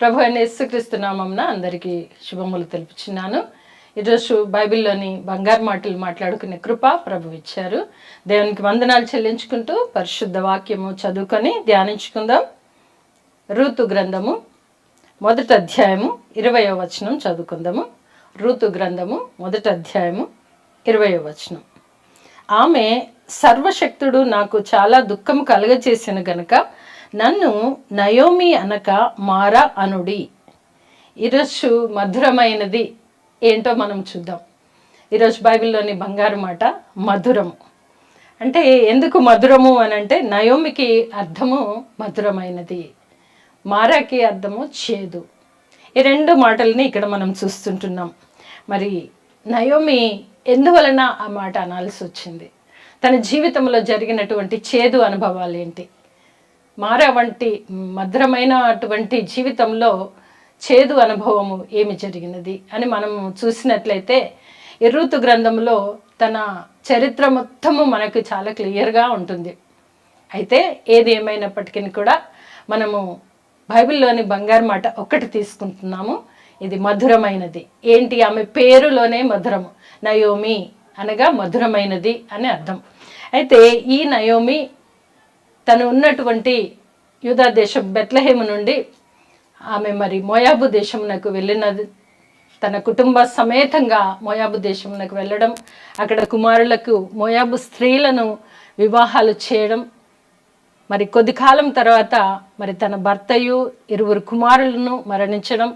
ప్రభు అయిన నామంన అందరికీ శుభములు తెలుపుచున్నాను. ఈరోజు బైబిల్లోని బంగారు మాటలు మాట్లాడుకునే కృప ప్రభు ఇచ్చారు. దేవునికి వందనాలు చెల్లించుకుంటూ పరిశుద్ధ వాక్యము చదువుకొని ధ్యానించుకుందాం. ఋతు గ్రంథము మొదటి అధ్యాయము ఇరవయో వచనం చదువుకుందాము. ఋతు గ్రంథము మొదటి అధ్యాయము ఇరవయో వచనం. ఆమె సర్వశక్తుడు నాకు చాలా దుఃఖం కలుగచేసిన గనుక నన్ను నయోమి అనక మారా అనుడి. ఈరోజు మధురమైనది. ఏంటో మనం చూద్దాం. ఈరోజు బైబిల్లోని బంగారు మాట మధురము. అంటే ఎందుకు మధురము అని అంటే నయోమికి అర్థము మధురమైనది. మారాకి అర్థము చేదు. ఈ రెండు మాటల్ని ఇక్కడ మనం చూస్తుంటున్నాం. మరి నయోమి ఎందువలన ఆ మాట అనాల్సి వచ్చింది? తన జీవితంలో జరిగినటువంటి చేదు అనుభవాలు ఏంటి మారా వంటి మధురమైనటువంటి జీవితంలో చేదు అనుభవము ఏమి జరిగినది అని మనం చూసినట్లయితే ఎర్రుతు గ్రంథంలో తన చరిత్ర మొత్తము మనకు చాలా క్లియర్గా ఉంటుంది. అయితే ఏది ఏమైనప్పటికీ కూడా మనము బైబిల్లోని బంగారు మాట ఒక్కటి తీసుకుంటున్నాము. ఇది మధురమైనది. ఏంటి? ఆమె పేరులోనే మధురము. నయోమి అనగా మధురమైనది అని అర్థం. అయితే ఈ నయోమి తను ఉన్నటువంటి యూదా దేశం బెత్లహేము నుండి ఆమె మరి మోయాబు దేశమునకు వెళ్ళినది. తన కుటుంబ సమేతంగా మోయాబు దేశమునకు వెళ్ళడం అక్కడ కుమారులకు మోయాబు స్త్రీలను వివాహాలు చేయడం. మరి కొద్ది కాలం తర్వాత మరి తన భర్తయు ఇరువురు కుమారులను మరణించడం.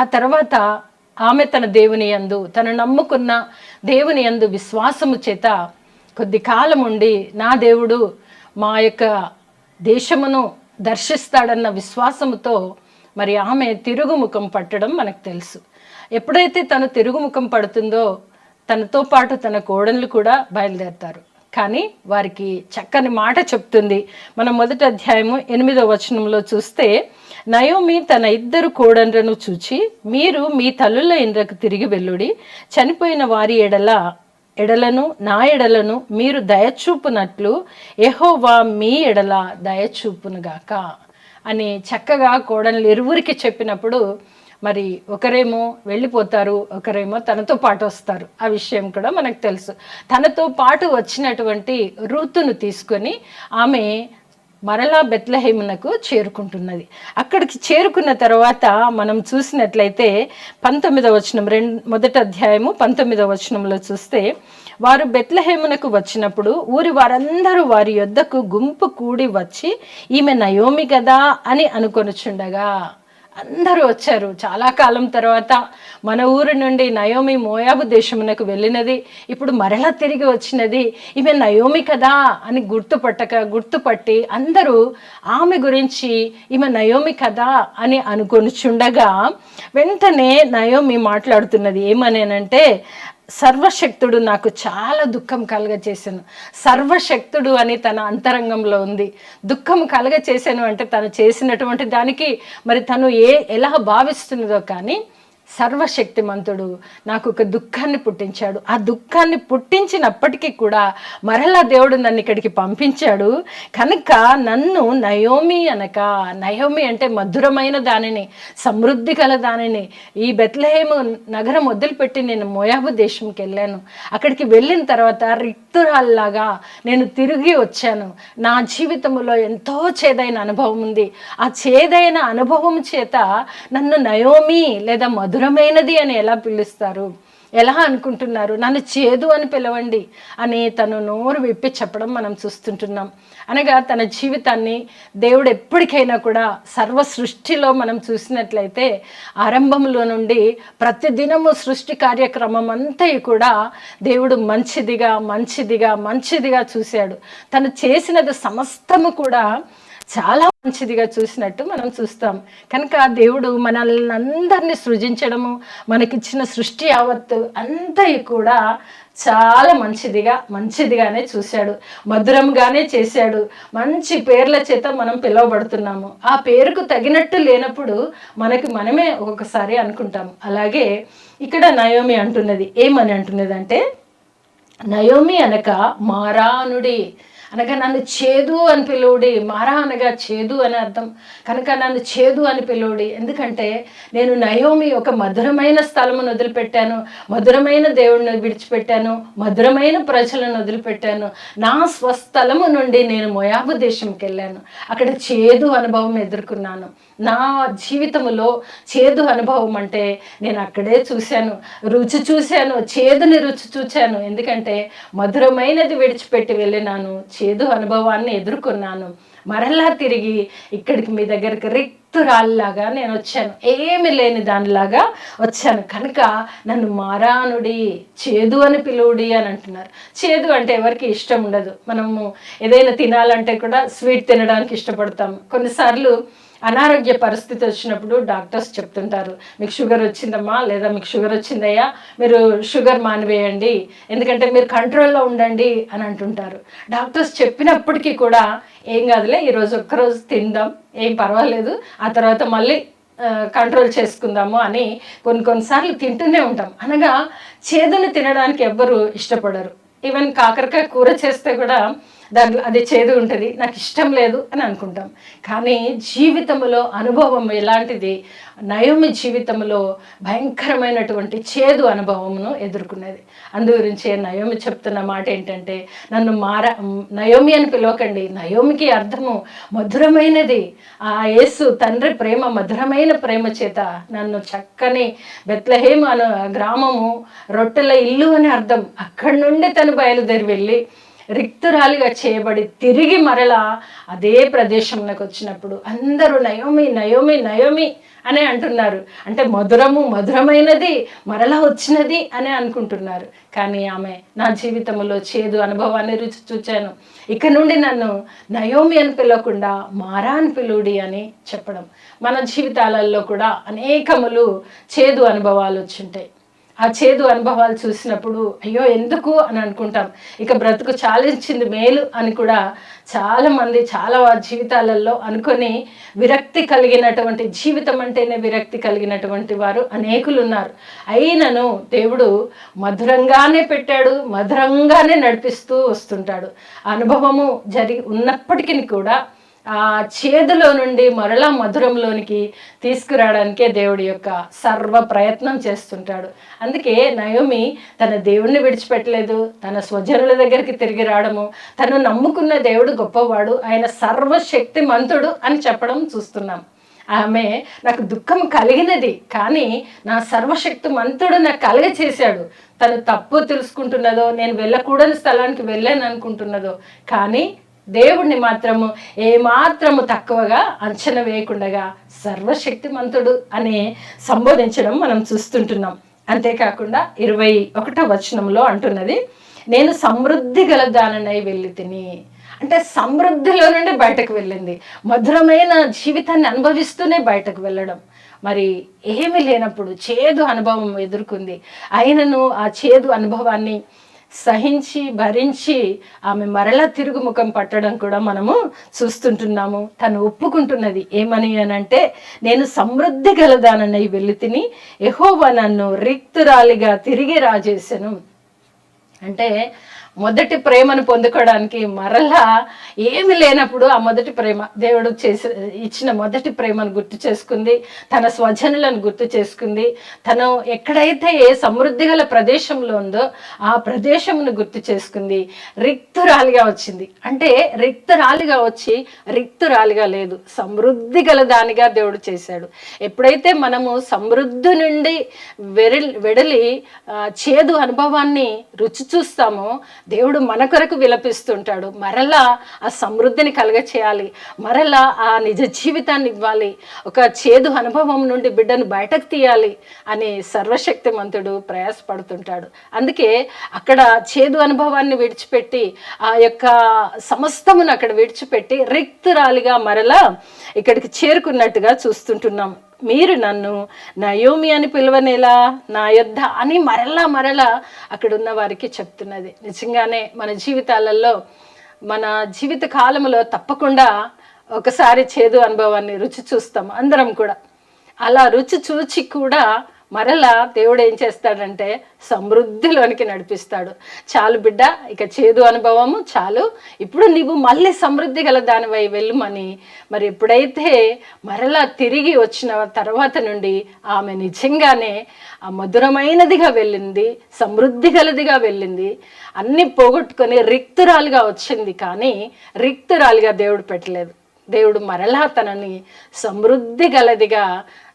ఆ తర్వాత ఆమె తన దేవుని యందు తను నమ్ముకున్న దేవుని యందు విశ్వాసము చేత కొద్ది కాలం ఉండి నా దేవుడు మా యొక్క దేశమును దర్శిస్తాడన్న విశ్వాసముతో మరి ఆమె తిరుగుముఖం పట్టడం మనకు తెలుసు. ఎప్పుడైతే తను తిరుగుముఖం పడుతుందో తనతో పాటు తన కోడళ్ళు కూడా బయలుదేరతారు. కానీ వారికి చక్కని మాట చెప్తుంది. మనం మొదటి అధ్యాయము ఎనిమిదో వచనంలో చూస్తే నయోమి తన ఇద్దరు కోడండ్రను చూచి మీరు మీ తల్లుల ఇండ్రకు తిరిగి వెళ్ళుడి. చనిపోయిన వారి ఎడల ఎడలను నా ఎడలను మీరు దయచూపునట్లు ఎహోవా మీ ఎడల దయచూపునుగాక అని చక్కగా కోడలు ఇరువురికి చెప్పినప్పుడు మరి ఒకరేమో వెళ్ళిపోతారు ఒకరేమో తనతో పాటు వస్తారు. ఆ విషయం కూడా మనకు తెలుసు. తనతో పాటు వచ్చినటువంటి రూతును తీసుకొని ఆమె మరలా బెత్లహేమునకు చేరుకుంటున్నది. అక్కడికి చేరుకున్న తర్వాత మనం చూసినట్లయితే పంతొమ్మిదవ వచనం రెండు మొదటి అధ్యాయము పంతొమ్మిదవ వచనంలో చూస్తే వారు బెత్లహేమునకు వచ్చినప్పుడు ఊరి వారందరూ వారి యొద్దకు గుంపు కూడి వచ్చి ఈమె నయోమి కదా అని అనుకొనుచుండగా అందరూ వచ్చారు. చాలా కాలం తర్వాత మన ఊరు నుండి నయోమి మోయాబు దేశమునకు వెళ్ళినది. ఇప్పుడు మరలా తిరిగి వచ్చినది. ఈమె నయోమి కదా అని గుర్తుపట్టక గుర్తుపట్టి అందరూ ఆమె గురించి ఈమె నయోమి కదా అని అనుకొనిచుండగా వెంటనే నయోమి మాట్లాడుతున్నది. ఏమనేనంటే సర్వశక్తుడు నాకు చాలా దుఃఖం కలగచేసాను సర్వశక్తుడు అని తన అంతరంగంలో ఉంది. దుఃఖం కలగచేసాను అంటే తను చేసినటువంటి దానికి మరి తను ఏ ఎలా భావిస్తున్నదో కానీ సర్వశక్తిమంతుడు నాకు ఒక దుఃఖాన్ని పుట్టించాడు. ఆ దుఃఖాన్ని పుట్టించినప్పటికీ కూడా మరలా దేవుడు నన్ను ఇక్కడికి పంపించాడు. కనుక నన్ను నయోమి అనక నయోమి అంటే మధురమైన దానిని సమృద్ధి గల దానిని ఈ బెత్లహేము నగరం వదిలిపెట్టి నేను మోయాబు దేశంకి వెళ్ళాను. అక్కడికి వెళ్ళిన తర్వాత రిక్తురాల్లాగా నేను తిరిగి వచ్చాను. నా జీవితంలో ఎంతో చేదైన అనుభవం ఉంది. ఆ చేదైన అనుభవం చేత నన్ను నయోమి లేదా మధురమైనది అని ఎలా పిలుస్తారు? ఎలా అనుకుంటున్నారు? నన్ను చేదు అని పిలవండి అని తను నోరు విప్పి చెప్పడం మనం చూస్తుంటున్నాం. అనగా తన జీవితాన్ని దేవుడు ఎప్పటికైనా కూడా సర్వ సృష్టిలో మనం చూసినట్లయితే ఆరంభంలో నుండి ప్రతిదినము సృష్టి కార్యక్రమం అంతా కూడా దేవుడు మంచిదిగా మంచిదిగా మంచిదిగా చూశాడు. తను చేసినది సమస్తము కూడా చాలా మంచిదిగా చూసినట్టు మనం చూస్తాం. కనుక దేవుడు మనల్ని అందరినీ సృజించడము మనకిచ్చిన సృష్టి యావత్తు అంతా కూడా చాలా మంచిదిగా మంచిదిగానే చూశాడు. మధురంగానే చేశాడు. మంచి పేర్ల చేత మనం పిలువబడుతున్నాము. ఆ పేరుకు తగినట్టు లేనప్పుడు మనకి మనమే ఒక్కొక్కసారి అనుకుంటాం. అలాగే ఇక్కడ నయోమి అంటున్నది. ఏమని అంటున్నది అంటే నయోమి అనక మారానుడి. అనగా నన్ను చేదు అని పిలువుడి మారా అనగా చేదు అని అర్థం. కనుక నన్ను చేదు అని పిలువుడి. ఎందుకంటే నేను నయోమి ఒక మధురమైన స్థలమును వదిలిపెట్టాను మధురమైన దేవుడిని విడిచిపెట్టాను మధురమైన ప్రజలను వదిలిపెట్టాను. నా స్వస్థలము నుండి నేను మొయాబు దేశంకి వెళ్ళాను. అక్కడ చేదు అనుభవం ఎదుర్కొన్నాను. నా జీవితంలో చేదు అనుభవం అంటే నేను అక్కడే చూశాను రుచి చూశాను చేదుని రుచి చూశాను ఎందుకంటే మధురమైనది విడిచిపెట్టి వెళ్ళినాను చేదు అనుభవాన్ని ఎదుర్కొన్నాను. మరలా తిరిగి ఇక్కడికి మీ దగ్గరికి రిక్తురాల్లాగా నేను వచ్చాను. ఏమి లేని దానిలాగా వచ్చాను. కనుక నన్ను మారానుడి చేదు అని పిలువుడి అని అంటున్నారు. చేదు అంటే ఎవరికి ఇష్టం ఉండదు. మనము ఏదైనా తినాలంటే కూడా స్వీట్ తినడానికి ఇష్టపడతాం కొన్నిసార్లు అనారోగ్య పరిస్థితి వచ్చినప్పుడు డాక్టర్స్ చెప్తుంటారు మీకు షుగర్ వచ్చిందమ్మా లేదా మీకు షుగర్ వచ్చిందయ్యా మీరు షుగర్ మానివేయండి ఎందుకంటే మీరు కంట్రోల్లో ఉండండి అని అంటుంటారు. డాక్టర్స్ చెప్పినప్పటికీ కూడా ఏం కాదులే ఈరోజు ఒక్కరోజు తిందాం ఏం పర్వాలేదు ఆ తర్వాత మళ్ళీ కంట్రోల్ చేసుకుందాము అని కొన్ని కొన్నిసార్లు తింటూనే ఉంటాం. అనగా చేదును తినడానికి ఎవ్వరు ఇష్టపడరు. ఈవెన్ కాకరకాయ కూర చేస్తే కూడా దాంట్లో అది చేదు ఉంటుంది నాకు ఇష్టం లేదు అని అనుకుంటాం. కానీ జీవితంలో అనుభవం ఎలాంటిది? నయోమి జీవితంలో భయంకరమైనటువంటి చేదు అనుభవమును ఎదుర్కొన్నది. అందు గురించే నయోమి చెప్తున్న మాట ఏంటంటే నన్ను మార నయోమి అని పిలవకండి. నయోమికి అర్థము మధురమైనది. ఆ యేసు తండ్రి ప్రేమ మధురమైన ప్రేమ చేత నన్ను చక్కని బెత్లహేమ్ అను గ్రామము రొట్టెల ఇల్లు అని అర్థం. అక్కడి నుండి తను బయలుదేరి వెళ్ళి రిక్తురాలిగా చేయబడి తిరిగి మరలా అదే ప్రదేశంలోకి వచ్చినప్పుడు అందరూ నయోమి నయోమి నయోమి అని అంటున్నారు. అంటే మధురము మధురమైనది మరలా వచ్చినది అని అనుకుంటున్నారు. కానీ ఆమె నా జీవితంలో చేదు అనుభవాన్ని రుచి చూచాను. ఇక నుండి నన్ను నయోమి అని పిలవకుండా మారా అని పిలుడి అని చెప్పడం. మన జీవితాలలో కూడా అనేకములు చేదు అనుభవాలు వచ్చుంటాయి. ఆ చేదు అనుభవాలు చూసినప్పుడు అయ్యో ఎందుకు అని అనుకుంటాం. ఇక బ్రతుకు చాలించింది మేలు అని కూడా చాలామంది చాలా వారి జీవితాలలో అనుకొని విరక్తి కలిగినటువంటి జీవితం అంటేనే విరక్తి కలిగినటువంటి వారు అనేకులు ఉన్నారు అయినను దేవుడు మధురంగానే పెట్టాడు మధురంగానే నడిపిస్తూ వస్తుంటాడు. ఆ అనుభవము జరిగి ఉన్నప్పటికీ కూడా ఆ చేదులో నుండి మరలా మధురంలోనికి తీసుకురావడానికే దేవుడి యొక్క సర్వ ప్రయత్నం చేస్తుంటాడు. అందుకే నయోమి తన దేవుణ్ణి విడిచిపెట్టలేదు తన స్వజనుల దగ్గరికి తిరిగి రావడము తను నమ్ముకున్న దేవుడు గొప్పవాడు ఆయన సర్వశక్తి మంతుడు అని చెప్పడం చూస్తున్నాం. ఆమె నాకు దుఃఖం కలిగినది కానీ నా సర్వశక్తి మంతుడు నాకు కలగ చేశాడు. తను తప్పు తెలుసుకుంటున్నదో నేను వెళ్ళకూడని స్థలానికి వెళ్ళాను అనుకుంటున్నదో కానీ దేవుణ్ణి మాత్రము ఏమాత్రము తక్కువగా అంచనా వేయకుండగా సర్వశక్తిమంతుడు అని సంబోధించడం మనం చూస్తుంటున్నాం. అంతేకాకుండా ఇరవై ఒకటో వచనంలో అంటున్నది నేను సమృద్ధి గల దాననై వెళ్ళి తిని. అంటే సమృద్ధిలో నుండి బయటకు వెళ్ళింది. మధురమైన జీవితాన్ని అనుభవిస్తూనే బయటకు వెళ్ళడం. మరి ఏమీ లేనప్పుడు చేదు అనుభవం ఎదుర్కొంది. అయినను ఆ చేదు అనుభవాన్ని సహించి భరించి ఆమె మరలా తిరుగుముఖం పట్టడం కూడా మనము చూస్తుంటున్నాము. తను ఒప్పుకుంటున్నది ఏమని అనంటే నేను సమృద్ధి గలదానని వెళ్ళి తిని ఎహోవ నన్ను రిక్తురాలిగా తిరిగి రాజేశాను. అంటే మొదటి ప్రేమను పొందుకోవడానికి మరలా ఏమి లేనప్పుడు ఆ మొదటి ప్రేమ దేవుడు చేసి ఇచ్చిన మొదటి ప్రేమను గుర్తు చేసుకుంది. తన స్వజనులను గుర్తు చేసుకుంది. తను ఎక్కడైతే ఏ సమృద్ధి గల ప్రదేశంలో ఉందో ఆ ప్రదేశమును గుర్తు చేసుకుంది. రిక్తురాలిగా వచ్చింది. అంటే రిక్తురాలిగా వచ్చి రిక్తురాలిగా లేదు సమృద్ధి గల దానిగా దేవుడు చేశాడు. ఎప్పుడైతే మనము సమృద్ధి నుండి వెరలి వెడలి ఆ, చేదు అనుభవాన్ని రుచి చూస్తామో దేవుడు మన కొరకు విలపిస్తుంటాడు. మరలా ఆ సమృద్ధిని కలగ చేయాలి మరలా ఆ నిజ జీవితాన్ని ఇవ్వాలి. ఒక చేదు అనుభవం నుండి బిడ్డను బయటకు తీయాలి అని సర్వశక్తిమంతుడు ప్రయాసపడుతుంటాడు. అందుకే అక్కడ చేదు అనుభవాన్ని విడిచిపెట్టి ఆ యొక్క సమస్తమును అక్కడ విడిచిపెట్టి రిక్తురాలిగా మరలా ఇక్కడికి చేరుకున్నట్టుగా చూస్తుంటున్నాం. మీరు నన్ను నయోమి అని పిలవనేలా నా యొద్ద అని మరలా మరలా అక్కడ ఉన్న వారికి చెప్తున్నది. నిజంగానే మన జీవితాలలో మన జీవిత కాలంలో తప్పకుండా ఒకసారి చేదు అనుభవాన్ని రుచి చూస్తాం అందరం కూడా. అలా రుచి చూచి కూడా మరలా దేవుడు ఏం చేస్తాడంటే సమృద్ధిలోనికి నడిపిస్తాడు. చాలు బిడ్డ ఇక చేదు అనుభవము చాలు. ఇప్పుడు నీవు మళ్ళీ సమృద్ధి గల దానివై వెళ్ళమని మరి ఎప్పుడైతే మరలా తిరిగి వచ్చిన తర్వాత నుండి ఆమె నిజంగానే ఆ మధురమైనదిగా వెళ్ళింది సమృద్ధి గలదిగా వెళ్ళింది. అన్ని పోగొట్టుకొని రిక్తురాలుగా వచ్చింది కానీ రిక్తురాలుగా దేవుడు పెట్టలేదు. దేవుడు మరలా తనని సమృద్ధి గలదిగా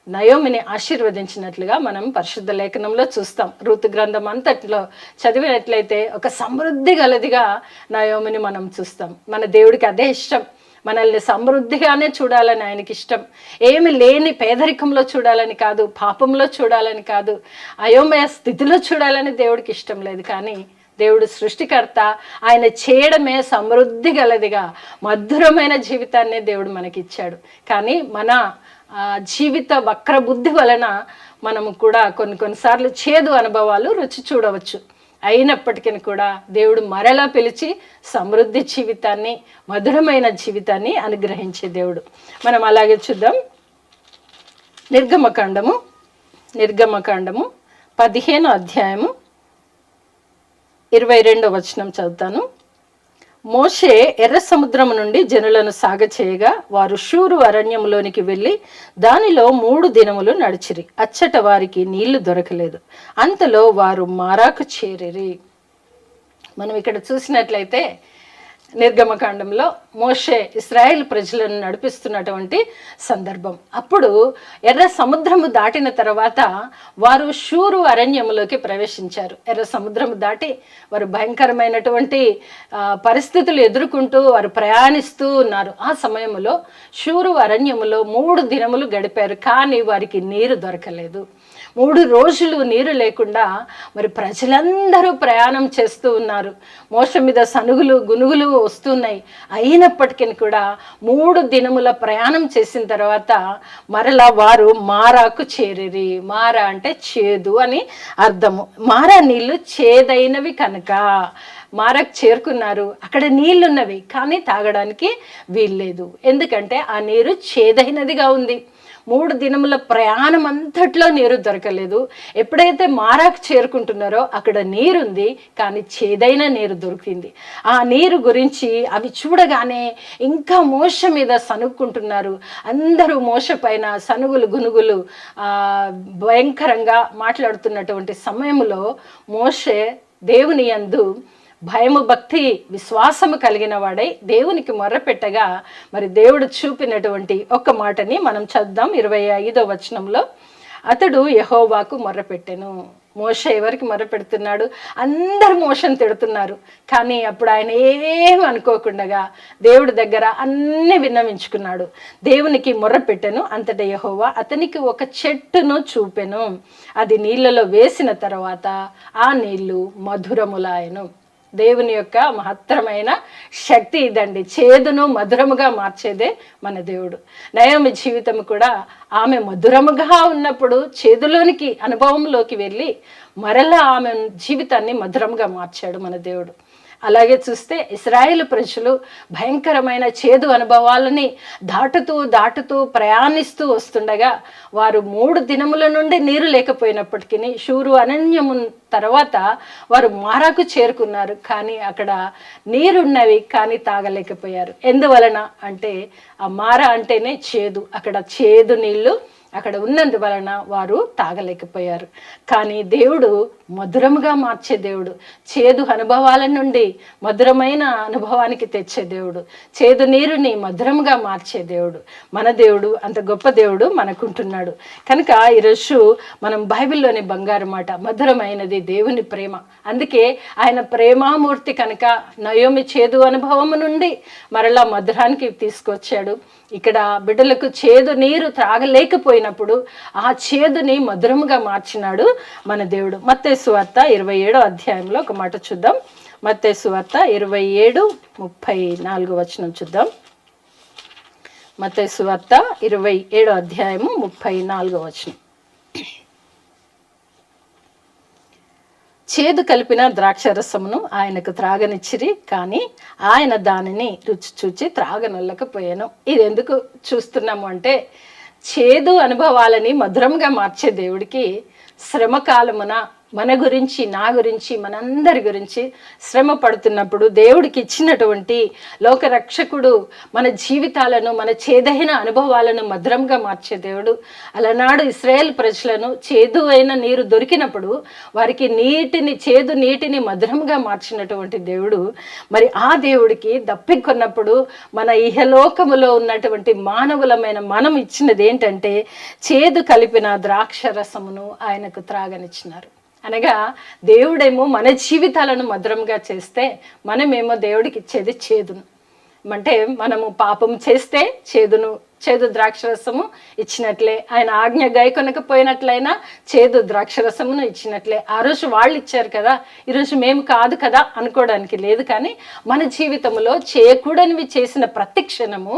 నయోమిని ఆశీర్వదించినట్లుగా మనం పరిశుద్ధ లేఖనంలో చూస్తాం. ఋతు గ్రంథం అంతట్లో చదివినట్లయితే ఒక సమృద్ధి గలదిగా నయోమిని మనం చూస్తాం. మన దేవుడికి అదే ఇష్టం. మనల్ని సమృద్ధిగానే చూడాలని ఆయనకి ఇష్టం. ఏమి లేని పేదరికంలో చూడాలని కాదు పాపంలో చూడాలని కాదు అయోమయ స్థితిలో చూడాలని దేవుడికి ఇష్టం లేదు. కానీ దేవుడు సృష్టికర్త ఆయన చేయడమే సమృద్ధి గలదిగా మధురమైన జీవితాన్ని దేవుడు మనకిచ్చాడు. కానీ మన జీవిత వక్రబుద్ధి వలన మనము కూడా కొన్ని కొన్నిసార్లు చేదు అనుభవాలు రుచి చూడవచ్చు. అయినప్పటికీ కూడా దేవుడు మరలా పిలిచి సమృద్ధి జీవితాన్ని మధురమైన జీవితాన్ని అనుగ్రహించే దేవుడు. మనం అలాగే చూద్దాం. నిర్గమకాండము నిర్గమకాండము పదిహేను అధ్యాయము ఇరవై రెండో వచనం చదువుతాను. మోషే ఎర్ర సముద్రము నుండి జనులను సాగచేయగా వారు షూరు అరణ్యములోనికి వెళ్ళి దానిలో మూడు దినములు నడిచిరి. అచ్చట వారికి నీళ్ళు దొరకలేదు. అంతలో వారు మారాకు చేరిరి. మనం ఇక్కడ చూసినట్లయితే నిర్గమకాండంలో మోషే ఇస్రాయేల్ ప్రజలను నడిపిస్తున్నటువంటి సందర్భం. అప్పుడు ఎర్ర సముద్రము దాటిన తర్వాత వారు షూరు అరణ్యములోకి ప్రవేశించారు. ఎర్ర సముద్రము దాటి వారు భయంకరమైనటువంటి పరిస్థితులు ఎదుర్కొంటూ వారు ప్రయాణిస్తూ ఉన్నారు. ఆ సమయంలో షూరు అరణ్యములో మూడు దినములు గడిపారు. కానీ వారికి నీరు దొరకలేదు. మూడు రోజులు నీరు లేకుండా మరి ప్రజలందరూ ప్రయాణం చేస్తూ ఉన్నారు. మోసం మీద సనుగులు గునుగులు వస్తున్నాయి. అయినప్పటికీ కూడా మూడు దినముల ప్రయాణం చేసిన తర్వాత మరలా వారు మారాకు చేరిరి. మారా అంటే చేదు అని అర్థము. మారా నీళ్ళు చేదైనవి కనుక మారకు చేరుకున్నారు. అక్కడ నీళ్ళున్నవి కానీ తాగడానికి వీల్లేదు. ఎందుకంటే ఆ నీరు చేదైనదిగా ఉంది. మూడు దినముల ప్రయాణం అంతట్లో నీరు దొరకలేదు. ఎప్పుడైతే మారాకు చేరుకుంటున్నారో అక్కడ నీరుంది కానీ చేదైన నీరు దొరికింది. ఆ నీరు గురించి అవి చూడగానే ఇంకా మోస మీద సనుక్కుంటున్నారు అందరూ మోస పైన సనుగులు గునుగులు భయంకరంగా మాట్లాడుతున్నటువంటి సమయంలో మోషే దేవుని యందు భయము భక్తి విశ్వాసము కలిగిన వాడై దేవునికి మొర్రపెట్టగా మరి దేవుడు చూపినటువంటి ఒక మాటని మనం చద్దాం. ఇరవై ఐదో వచనంలో అతడు యహోవాకు మొర్రపెట్టెను. మోష ఎవరికి మొరపెడుతున్నాడు అందరు మోషన్ తిడుతున్నారు. కానీ అప్పుడు ఆయన ఏం అనుకోకుండా దేవుడి దగ్గర అన్ని విన్నవించుకున్నాడు. దేవునికి మొర్రపెట్టెను అంతటా యహోవా అతనికి ఒక చెట్టును చూపెను. అది నీళ్ళలో వేసిన తర్వాత ఆ నీళ్ళు మధురములాయను. దేవుని యొక్క మహత్తరమైన శక్తి ఇదండి. చేదును మధురముగా మార్చేదే మన దేవుడు. నయోమి జీవితం కూడా ఆమె మధురముగా ఉన్నప్పుడు చేదులోనికి అనుభవంలోకి వెళ్ళి మరలా ఆమె జీవితాన్ని మధురంగా మార్చాడు మన దేవుడు. అలాగే చూస్తే ఇస్రాయేల్ ప్రజలు భయంకరమైన చేదు అనుభవాలని దాటుతూ దాటుతూ ప్రయాణిస్తూ వస్తుండగా వారు మూడు దినముల నుండి నీరు లేకపోయినప్పటికీ షూరు అనన్యము తర్వాత వారు మారాకు చేరుకున్నారు. కానీ అక్కడ నీరున్నవి కానీ తాగలేకపోయారు. ఎందువలన అంటే ఆ మార అంటేనే చేదు. అక్కడ చేదు నీళ్ళు అక్కడ ఉన్నందువలన వారు తాగలేకపోయారు. కానీ దేవుడు మధురముగా మార్చే దేవుడు. చేదు అనుభవాల నుండి మధురమైన అనుభవానికి తెచ్చే దేవుడు. చేదు నీరుని మధురముగా మార్చే దేవుడు. మన దేవుడు అంత గొప్ప దేవుడు మనకుంటున్నాడు. కనుక ఈరోజు మనం బైబిల్లోని బంగారు మాట మధురమైనది దేవుని ప్రేమ. అందుకే ఆయన ప్రేమామూర్తి కనుక నయోమి చేదు అనుభవము నుండి మరలా మధురానికి తీసుకొచ్చాడు. ఇక్కడ బిడ్డలకు చేదు నీరు త్రాగలేకపోయినప్పుడు ఆ చేదుని మధురముగా మార్చినాడు మన దేవుడు. మత్తే సువార్త ఇరవై ఏడో అధ్యాయంలో ఒక మాట చూద్దాం. మత్తేసు సువార్త ఇరవై ఏడు ముప్పై నాలుగు వచనం చూద్దాం. మత్తేసు సువార్త ఇరవై ఏడో అధ్యాయము ముప్పై నాలుగో వచనం. చేదు కలిపిన ద్రాక్షరసమును ఆయనకు త్రాగనిచ్చిరి కానీ ఆయన దానిని రుచి చూచి త్రాగనొల్లకపోయాను. ఇది ఎందుకు చూస్తున్నాము అంటే చేదు అనుభవాలని మధురంగా మార్చే దేవుడికి శ్రమకాలమున మన గురించి నా గురించి మనందరి గురించి శ్రమ పడుతున్నప్పుడు దేవుడికి ఇచ్చినటువంటి లోకరక్షకుడు మన జీవితాలను మన చేదైన అనుభవాలను మధురంగా మార్చే దేవుడు. అలనాడు ఇస్రాయేల్ ప్రజలను చేదు అయిన నీరు దొరికినప్పుడు వారికి నీటిని చేదు నీటిని మధురంగా మార్చినటువంటి దేవుడు. మరి ఆ దేవుడికి దప్పికొన్నప్పుడు మన ఇహలోకములో ఉన్నటువంటి మానవులమైన మనం ఇచ్చినది ఏంటంటే చేదు కలిపిన ద్రాక్ష రసమును ఆయనకు త్రాగనిచ్చినారు. అనగా దేవుడేమో మన జీవితాలను మధురంగా చేస్తే మనమేమో దేవుడికి ఇచ్చేది చేదును. అంటే మనము పాపం చేస్తే చేదును చేదు ద్రాక్షరసము ఇచ్చినట్లే ఆయన ఆజ్ఞ గైకొనకపోయినట్లయినా చేదు ద్రాక్షరసమును ఇచ్చినట్లే. ఆ రోజు వాళ్ళు ఇచ్చారు కదా ఈరోజు మేము కాదు కదా అనుకోవడానికి లేదు కానీ మన జీవితంలో చేయకూడనివి చేసిన ప్రతి క్షణము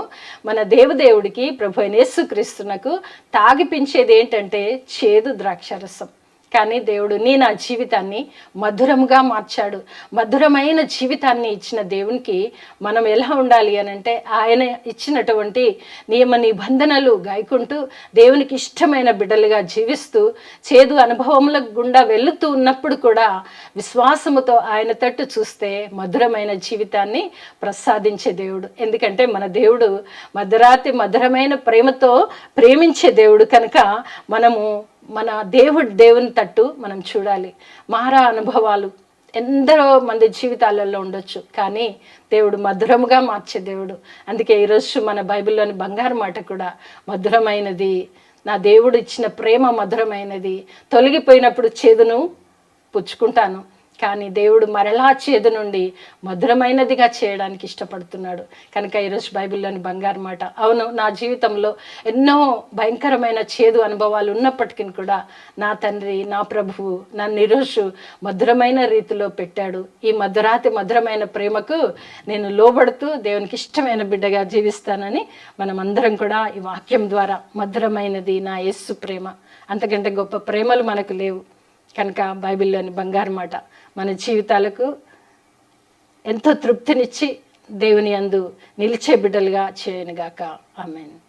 మన దేవదేవుడికి ప్రభు అయిన యేసుక్రీస్తునకు తాగిపించేది ఏంటంటే చేదు ద్రాక్షరసం. కానీ దేవుడు నీ నా జీవితాన్ని మధురంగా మార్చాడు. మధురమైన జీవితాన్ని ఇచ్చిన దేవునికి మనం ఎలా ఉండాలి అని అంటే ఆయన ఇచ్చినటువంటి నియమ నిబంధనలు గాయకుంటూ దేవునికి ఇష్టమైన బిడ్డలుగా జీవిస్తూ చేదు అనుభవముల గుండా వెళుతూ ఉన్నప్పుడు కూడా విశ్వాసముతో ఆయన తట్టు చూస్తే మధురమైన జీవితాన్ని ప్రసాదించే దేవుడు. ఎందుకంటే మన దేవుడు మధురాతి మధురమైన ప్రేమతో ప్రేమించే దేవుడు కనుక మనము మన దేవుడు దేవుని తట్టు మనం చూడాలి. మహారా అనుభవాలు ఎందరో మంది జీవితాలలో ఉండొచ్చు కానీ దేవుడు మధురముగా మార్చే దేవుడు. అందుకే ఈరోజు మన బైబిల్లోని బంగారు మాట కూడా మధురమైనది. నా దేవుడు ఇచ్చిన ప్రేమ మధురమైనది. తొలగిపోయినప్పుడు చేదును పుచ్చుకుంటాను. కానీ దేవుడు మరలా చేదు నుండి మధురమైనదిగా చేయడానికి ఇష్టపడుతున్నాడు. కనుక ఈరోజు బైబిల్లోని బంగారు మాట. అవును నా జీవితంలో ఎన్నో భయంకరమైన చేదు అనుభవాలు ఉన్నప్పటికీ కూడా నా తండ్రి నా ప్రభువు నన్ను ఈరోజు మధురమైన రీతిలో పెట్టాడు. ఈ మధురాతి మధురమైన ప్రేమకు నేను లోబడుతూ దేవునికి ఇష్టమైన బిడ్డగా జీవిస్తానని మనం అందరం కూడా ఈ వాక్యం ద్వారా మధురమైనది నా యస్సు ప్రేమ. అంతకంటే గొప్ప ప్రేమలు మనకు లేవు. కనుక బైబిల్లోని బంగారు మాట మన జీవితాలకు ఎంతో తృప్తినిచ్చి దేవుని అందు నిలిచే బిడ్డలుగా చేయనుగాక. ఆమెను.